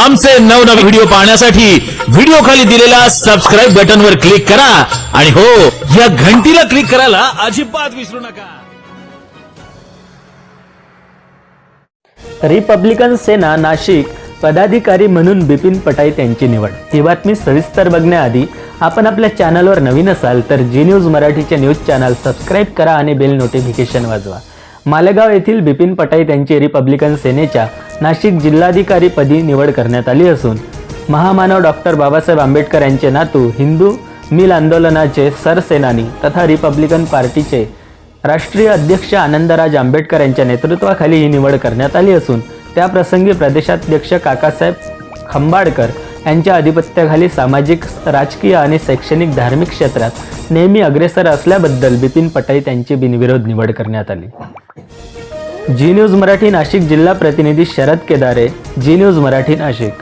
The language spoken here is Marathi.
आमचे नवनवे व्हिडिओ पाहण्यासाठी व्हिडिओ खाली दिलेल्या सबस्क्राईब बटनवर क्लिक करा. आणि हो या घंटीला क्लिक करायला अजिबात विसरू नका. रिपब्लिकन सेना नाशिक पदाधिकारी म्हणून बिपिन पटाईत यांची निवड. ही बातमी सविस्तर बघण्याआधी आपण आपल्या चॅनलवर नवीन असाल तर जी न्यूज मराठीचे न्यूज चॅनल सबस्क्राईब करा आणि बेल नोटिफिकेशन वाजवा. मालेगाव येथील बिपिन पटाईत यांची रिपब्लिकन सेनेच्या नाशिक जिल्हाधिकारीपदी निवड करण्यात आली असून महामानव डॉक्टर बाबासाहेब आंबेडकर यांचे नातू हिंदू मिल आंदोलनाचे सरसेनानी तथा रिपब्लिकन पार्टीचे राष्ट्रीय अध्यक्ष आनंदराज आंबेडकर यांच्या नेतृत्वाखाली ही निवड करण्यात आली असून त्याप्रसंगी प्रदेशाध्यक्ष काकासाहेब खंबाडकर यांच्या अधिपत्याखाली सामाजिक राजकीय आणि शैक्षणिक धार्मिक क्षेत्रात नेहमी अग्रेसर असल्याबद्दल बिपिन पटाईत यांची बिनविरोध निवड करण्यात आली. जी न्यूज मराठी नाशिक जिल्हा प्रतिनिधी शरद केदारे जी न्यूज मराठी नाशिक.